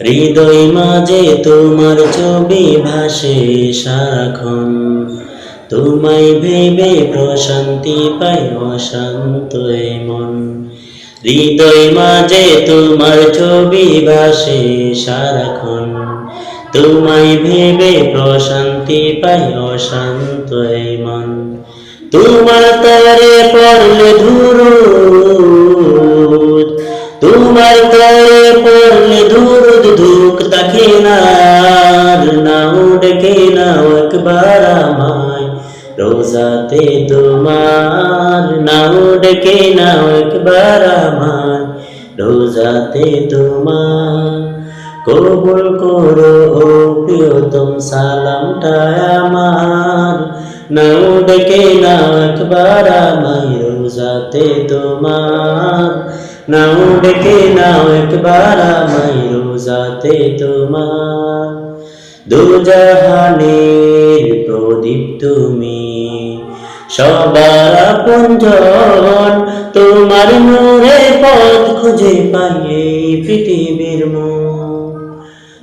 হৃদয় মাঝে তোমার ছবি ভাসে সারাক্ষণ। তোমায় ভেবে প্রশান্তি পাই অশান্ত মন। হৃদয় মাঝে তোমার ছবি ভাসে সারাক্ষণ। তোমায় ভেবে প্রশান্তি পাই অশান্ত মন। তোমার তারে পড়লে ধুরুদ তোমার তরে পড়লে ধুরুদ ধুক তাকে না নাও ডেকে নাও একবার আমায়, রোজাতে তোমার। নাও ডেকে নাও একবার আমায়, রোজাতে তোমার। কবুল করো ও প্রিয়তম সালামটা আমার। নাও ডেকে নাও একবার আমায় রোজাতে তোমার। নাও ডেকে নাও একবার আমায় রোজাতে তোমার। দুজাহানের প্রদীপ তুমি, সবার আপনজন তোমার নূরে পথ খুঁজে পাই এই পৃথিবীর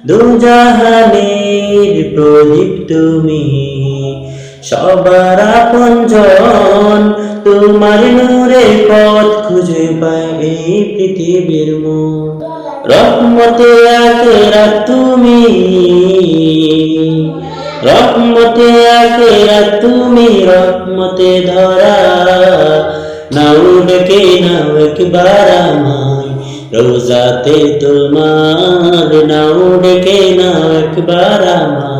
দুজাহানের প্রদীপ তুমি সবার আপনজন তোমার নূরে পথ খুঁজে পাই এই পৃথিবীর মন। রহমতে আকেরা তুমি, রহমতে আকেরা তুমি, রহমতে ধরা। নাও ডেকে নাও একবার আমায়, রোজাতে তোমার। নাও ডেকে নাও একবার আমায়।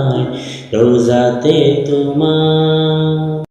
রোজাতে তোমার